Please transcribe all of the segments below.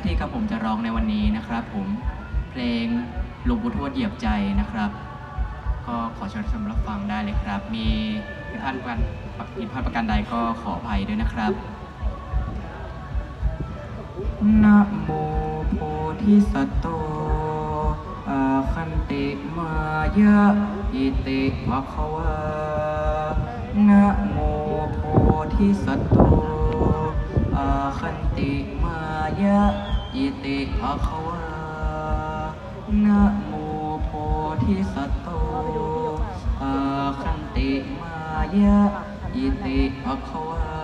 กที่กับผมจะร้องในวันนี้นะครับผมเพลงหลวงปู่ทวดเหยียบใจนะครับ ก็ขอเชิญชมรับฟังได้เลยครับ มีผิดพลาดประการผิดพลาดประการใดก็ขออภัยด้วยนะครับนะโมโพธิสัตว์โตอาคันติมายะอิติภะคะวานะโมโพธิสัตว์โตอาคันติายะอิติภะคะวานะโมโพธิสัตโตอาคันติมายะอิติภะคะวา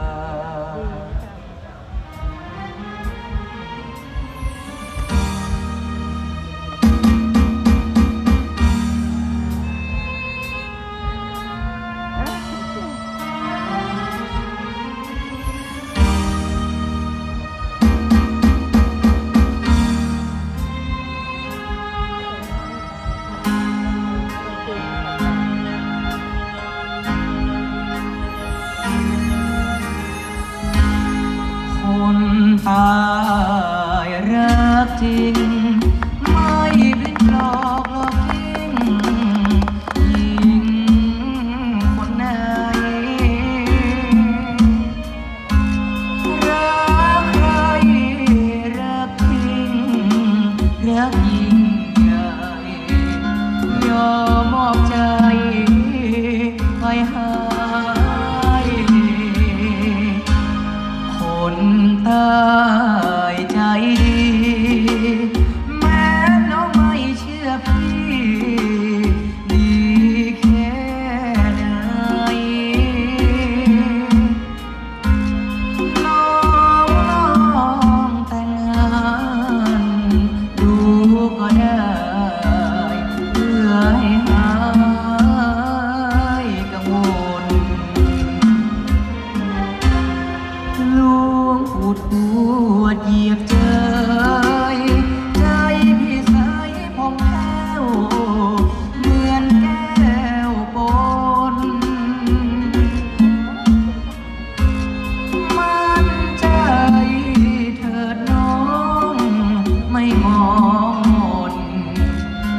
นตายรักจริง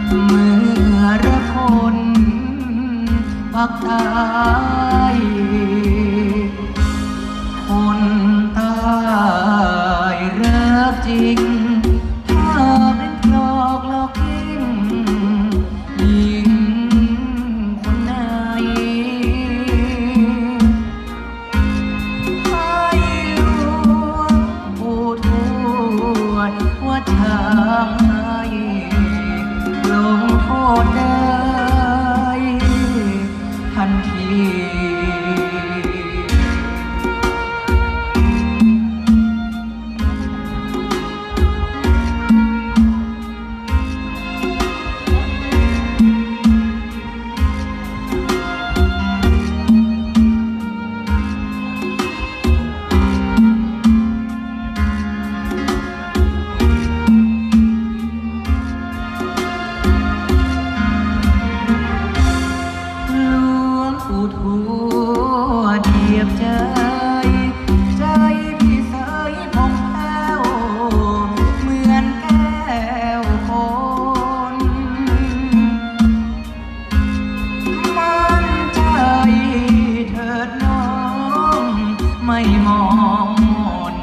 เมื่อรักคนปักตายคนตายรักจริงถ้าเป็นหลอกหลอกทิ้งหญิงคนไหนให้หลวงปู่ทวดว่าทาง โทษได้ ไม่มองมน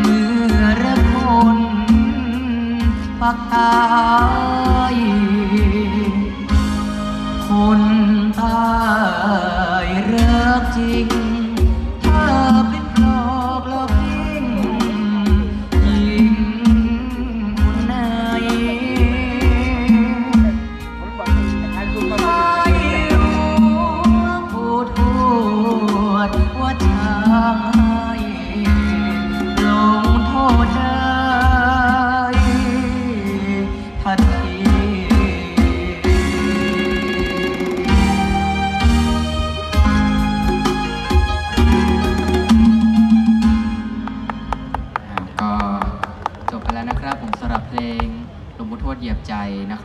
เมื่อรักคนปักตาย นะครับ